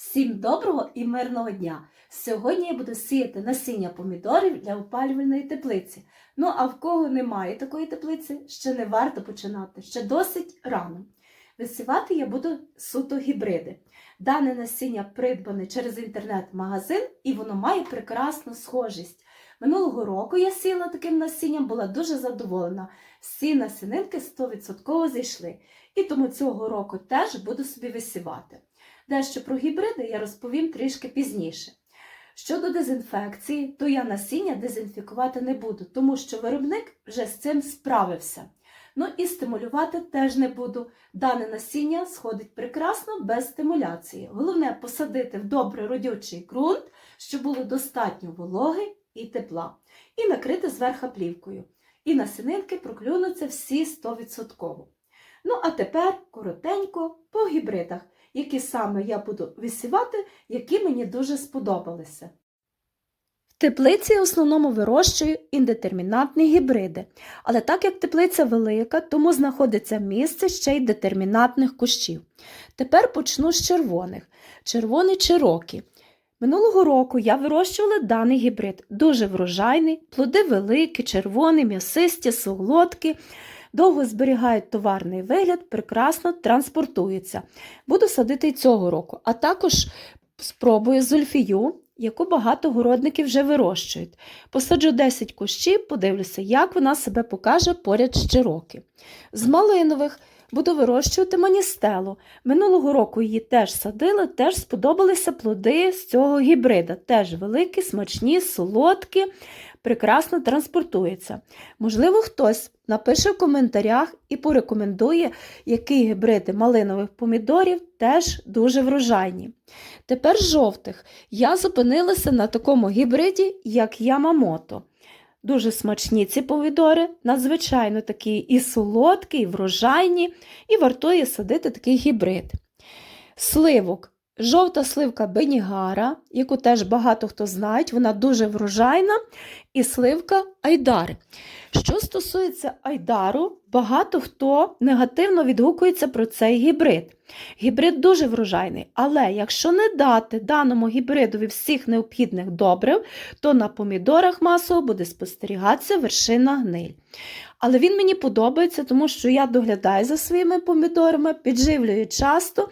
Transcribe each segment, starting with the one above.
Всім доброго і мирного дня! Сьогодні я буду сіяти насіння помідорів для опалювальної теплиці. Ну а в кого немає такої теплиці, ще не варто починати, ще досить рано. Висівати я буду суто гібриди. Дане насіння придбане через інтернет-магазин і воно має прекрасну схожість. Минулого року я сіяла таким насінням, була дуже задоволена. Всі насінинки 100% зійшли. І тому цього року теж буду собі висівати. Дещо про гібриди я розповім трішки пізніше. Щодо дезінфекції, то я насіння дезінфікувати не буду, тому що виробник вже з цим справився. Ну і стимулювати теж не буду. Дане насіння сходить прекрасно без стимуляції. Головне посадити в добре родючий ґрунт, щоб було достатньо вологи і тепла, і накрити зверху плівкою. І насінинки проклюнуться всі 100%. Ну а тепер коротенько по гібридах які саме я буду висівати, які мені дуже сподобалися. В теплиці в основному вирощую індетермінантні гібриди, але так як теплиця велика, тому знаходиться місце ще й детермінантних кущів. Тепер почну з червоних. Червоний чирокі. Минулого року я вирощувала даний гібрид, дуже врожайний, плоди великі, червоні, м'ясисті, солодкі довго зберігають товарний вигляд, прекрасно транспортуються. Буду садити й цього року, а також спробую зульфію, яку багато городників вже вирощують. Посаджу 10 кущів, подивлюся, як вона себе покаже поряд з Чироки. З малинових буду вирощувати маністелу. Минулого року її теж садили, теж сподобалися плоди з цього гібрида. Теж великі, смачні, солодкі прекрасно транспортується. Можливо, хтось напише в коментарях і порекомендує, які гібриди малинових помідорів теж дуже врожайні. Тепер жовтих я зупинилася на такому гібриді, як Ямамото. Дуже смачні ці помідори, надзвичайно такі і солодкі, і врожайні, і вартує садити такий гібрид. Сливок Жовта сливка Бенігара, яку теж багато хто знає, вона дуже врожайна, і сливка Айдари. Що стосується Айдару, багато хто негативно відгукується про цей гібрид. Гібрид дуже врожайний, але якщо не дати даному гібридові всіх необхідних добрив, то на помідорах масово буде спостерігатися вершина гниль. Але він мені подобається, тому що я доглядаю за своїми помідорами, підживлюю часто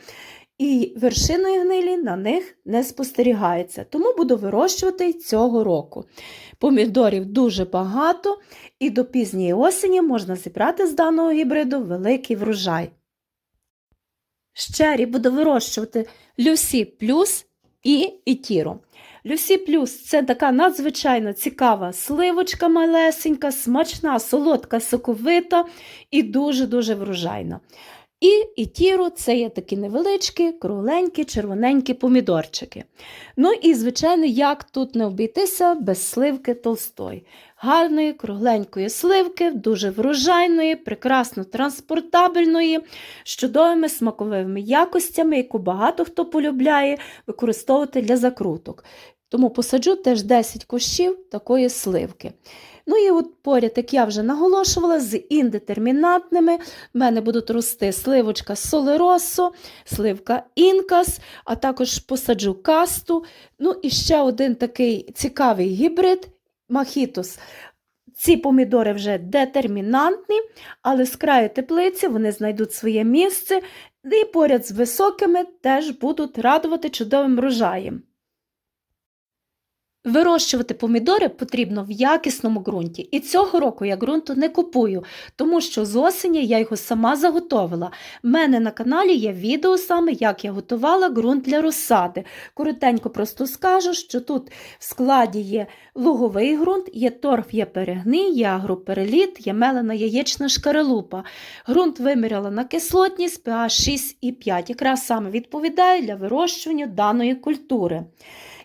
і вершиною гнилі на них не спостерігається, тому буду вирощувати цього року. Помідорів дуже багато, і до пізньої осені можна зібрати з даного гібриду великий врожай. Щері буду вирощувати Люсі Плюс і Ітіру. Люсі Плюс це така надзвичайно цікава сливочка малесенька, смачна, солодка, соковита і дуже-дуже врожайна. І ітіру це є такі невеличкі, кругленькі, червоненькі помідорчики. Ну і, звичайно, як тут не обійтися без сливки толстой. Гарної, кругленької сливки, дуже врожайної, прекрасно транспортабельної, з чудовими смаковими якостями, яку багато хто полюбляє використовувати для закруток. Тому посаджу теж 10 кущів такої сливки. Ну і от поряд, як я вже наголошувала, з індетермінантними в мене будуть рости сливочка солеросо, сливка інкас, а також посаджу касту. Ну і ще один такий цікавий гібрид махітус. Ці помідори вже детермінантні, але з краю теплиці вони знайдуть своє місце і поряд з високими теж будуть радувати чудовим врожаєм. Вирощувати помідори потрібно в якісному ґрунті. І цього року я ґрунту не купую, тому що з осені я його сама заготовила. У мене на каналі є відео саме, як я готувала ґрунт для розсади. Коротенько просто скажу, що тут в складі є луговий ґрунт, є торф, є перегний, є агропереліт, є мелена яєчна шкаралупа. Ґрунт виміряла на кислотність pH 6,5, якраз саме відповідає для вирощування даної культури.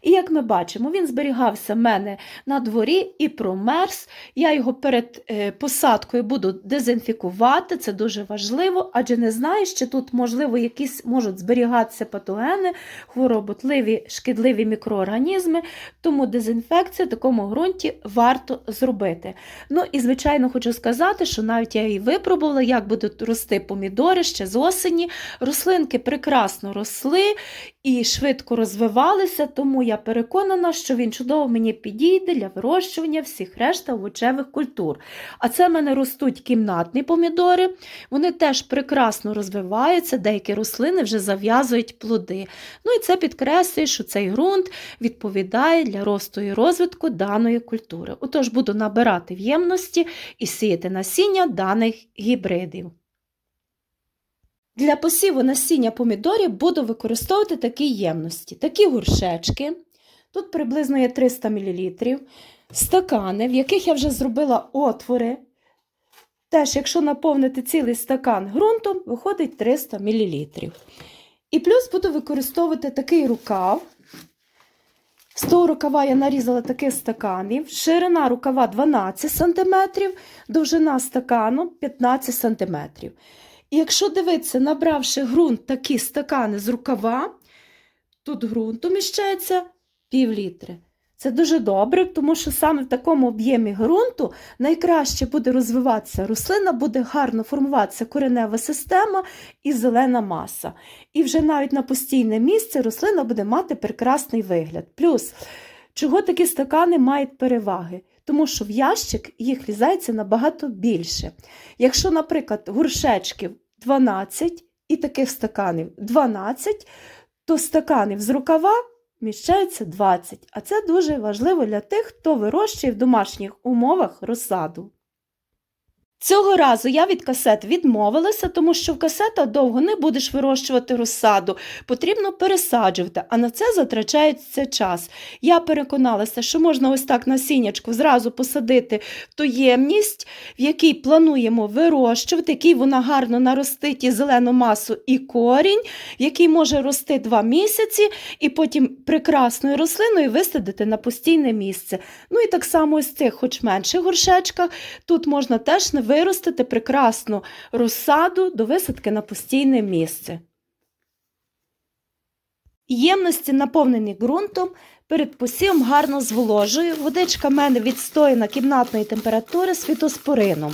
І як ми бачимо, він зберігався в мене на дворі і промерз. Я його перед е, посадкою буду дезінфікувати, це дуже важливо, адже не знаю, що тут, можливо, якісь можуть зберігатися патогени, хвороботливі, шкідливі мікроорганізми, тому дезінфекцію в такому ґрунті варто зробити. Ну і, звичайно, хочу сказати, що навіть я і випробувала, як будуть рости помідори ще з осені. Рослинки прекрасно росли і швидко розвивалися, тому я переконана, що він чудово мені підійде для вирощування всіх решта овочевих культур. А це в мене ростуть кімнатні помідори, вони теж прекрасно розвиваються, деякі рослини вже зав'язують плоди. Ну і це підкреслює, що цей ґрунт відповідає для росту і розвитку даної культури. Отож, буду набирати в ємності і сіяти насіння даних гібридів. Для посіву насіння помідорів буду використовувати такі ємності, такі горшечки. Тут приблизно є 300 мл, стакани, в яких я вже зробила отвори. Теж, якщо наповнити цілий стакан ґрунтом, виходить 300 мл. І плюс буду використовувати такий рукав. З того рукава я нарізала таких стаканів. Ширина рукава 12 см, довжина стакану 15 см. І якщо дивитися, набравши ґрунт такі стакани з рукава, тут ґрунт уміщається пів літри. Це дуже добре, тому що саме в такому об'ємі ґрунту найкраще буде розвиватися рослина, буде гарно формуватися коренева система і зелена маса. І вже навіть на постійне місце рослина буде мати прекрасний вигляд. Плюс, чого такі стакани мають переваги? Тому що в ящик їх лізається набагато більше. Якщо, наприклад, горшечків 12 і таких стаканів 12, то стаканів з рукава вміщається 20. А це дуже важливо для тих, хто вирощує в домашніх умовах розсаду. Цього разу я від касет відмовилася, тому що в касетах довго не будеш вирощувати розсаду, потрібно пересаджувати, а на це затрачається час. Я переконалася, що можна ось так насіннячку зразу посадити в ту ємність, в якій плануємо вирощувати, який вона гарно наростить і зелену масу, і корінь, який може рости два місяці, і потім прекрасною рослиною висадити на постійне місце. Ну і так само ось цих, хоч менших горшечках, тут можна теж не виростити прекрасну розсаду до висадки на постійне місце. Ємності, наповнені ґрунтом, перед посівом гарно зволожую. Водичка в мене відстояна кімнатної температури з фітоспорином.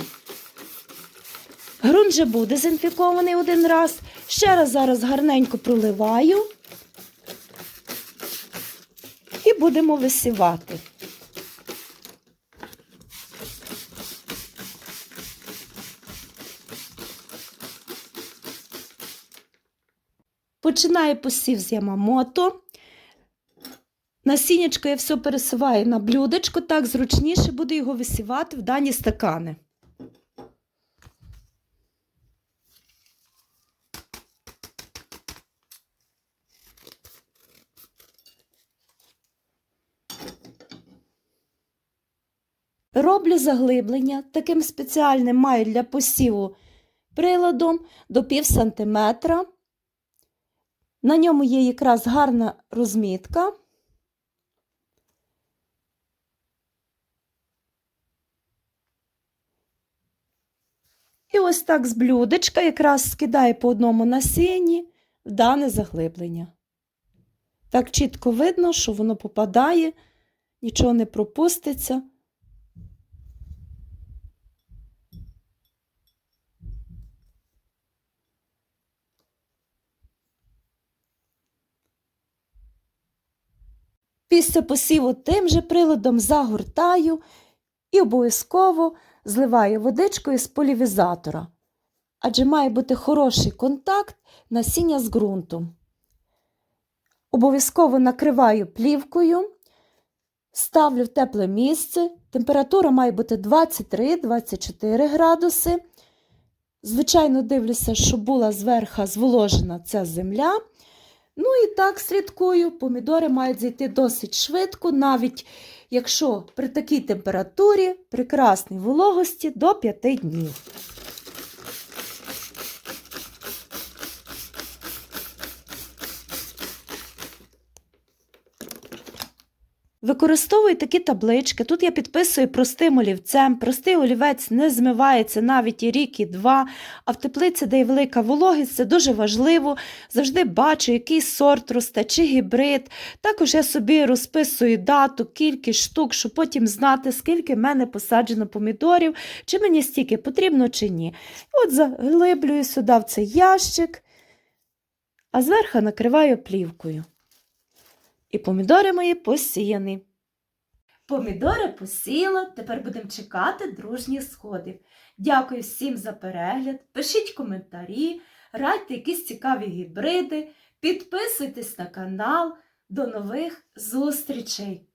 Ґрунт вже був дезінфікований один раз. Ще раз зараз гарненько проливаю і будемо висівати. Починаю посів з ямамото. Насіннячко я все пересуваю на блюдечко, так зручніше буду його висівати в дані стакани. Роблю заглиблення, таким спеціальним маю для посіву приладом до пів сантиметра. На ньому є якраз гарна розмітка. І ось так з блюдечка якраз скидаю по одному насінні в дане заглиблення. Так чітко видно, що воно попадає, нічого не пропуститься. Після посіву тим же приладом загортаю і обов'язково зливаю водичкою з полівізатора, адже має бути хороший контакт насіння з ґрунтом. Обов'язково накриваю плівкою, ставлю в тепле місце. Температура має бути 23-24 градуси. Звичайно, дивлюся, щоб була зверху зволожена ця земля. Ну і так слідкую, помідори мають зайти досить швидко, навіть якщо при такій температурі, прекрасній вологості до 5 днів. Використовую такі таблички. Тут я підписую простим олівцем. Простий олівець не змивається навіть і рік, і два. А в теплиці, де є велика вологість, це дуже важливо. Завжди бачу, який сорт росте, чи гібрид. Також я собі розписую дату, кількість штук, щоб потім знати, скільки в мене посаджено помідорів, чи мені стільки потрібно, чи ні. От заглиблюю сюди в цей ящик, а зверху накриваю плівкою. І помідори мої посіяні. Помідори посіяла, тепер будемо чекати дружніх сходів. Дякую всім за перегляд. Пишіть коментарі, радьте якісь цікаві гібриди, підписуйтесь на канал. До нових зустрічей!